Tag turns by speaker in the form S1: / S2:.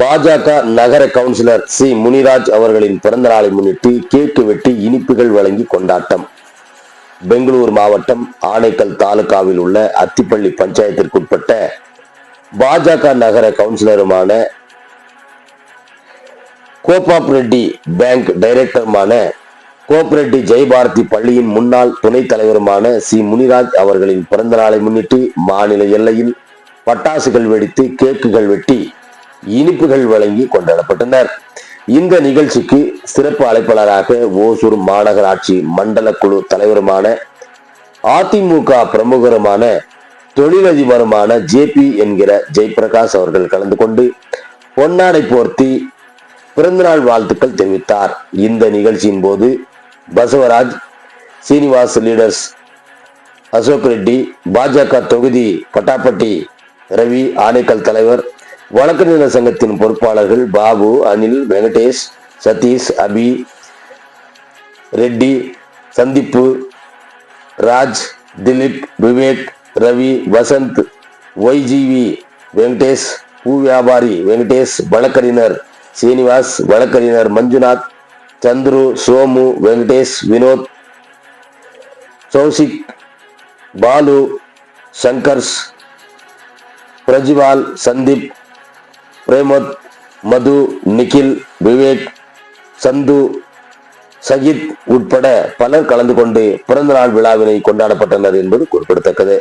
S1: பாஜக நகர councillor C Muniraj அவர்களின் பிறந்த நாளை முன்னிட்டு கேக்கு வெட்டி இனிப்புகள் வழங்கி கொண்டாட்டம். பெங்களூரு மாவட்டம் ஆனைக்கல் தாலுகாவில் உள்ள அத்திப்பள்ளி பஞ்சாயத்திற்குட்பட்ட பாஜக நகர கவுன்சிலருமான கோபாப் ரெட்டி பேங்க் டைரக்டருமான கோப்ரெட்டி ஜெயபாரதி பள்ளியின் முன்னாள் துணைத் தலைவருமான சி. முனிராஜ் அவர்களின் பிறந்த நாளை முன்னிட்டு மாநில எல்லையில் பட்டாசுகள் வெடித்து கேக்குகள் வெட்டி இனிப்புகள் வழங்கி கொண்டாடப்பட்டனர் இந்த நிகழ்ச்சிக்கு சிறப்பு அழைப்பாளராக ஓசூர் மாநகராட்சி மண்டல குழு தலைவருமான அதிமுக பிரமுகருமான தொழிலதிபருமான ஜேபி என்கிற ஜெயபிரகாஷ் அவர்கள் கலந்து கொண்டு பொன்னாடை போர்த்தி பிறந்தநாள் வாழ்த்துக்கள் தெரிவித்தார். இந்த நிகழ்ச்சியின் போது பசவராஜ் சீனிவாஸ் லீடர்ஸ் அசோக் ரெட்டி பாஜக தொகுதி பட்டாப்பட்டி ரவி ஆணைக்கல் தலைவர் வழக்கறிஞர் சங்கத்தின் பொறுப்பாளர்கள் பாபு அனில் வெங்கடேஷ் சதீஷ் அபி ரெட்டி சந்திப்பு ராஜ் திலீப் விவேக் ரவி வசந்த் ஒய்ஜிவி வெங்கடேஷ் பூ வியாபாரி வெங்கடேஷ் வழக்கறிஞர் சீனிவாஸ் வழக்கறிஞர் மஞ்சுநாத் சந்துரு சோமு வெங்கடேஷ் வினோத் சௌசிக் பாலு சங்கர்ஸ் பிரஜ்வால் சந்தீப் பிரேமத் மது நிகில் விவேக் சந்து சஜித் உட்பட பலர் கலந்து கொண்டு பிறந்தநாள் விழாவினை கொண்டாடப்பட்டனர் என்பது குறிப்பிடத்தக்கது.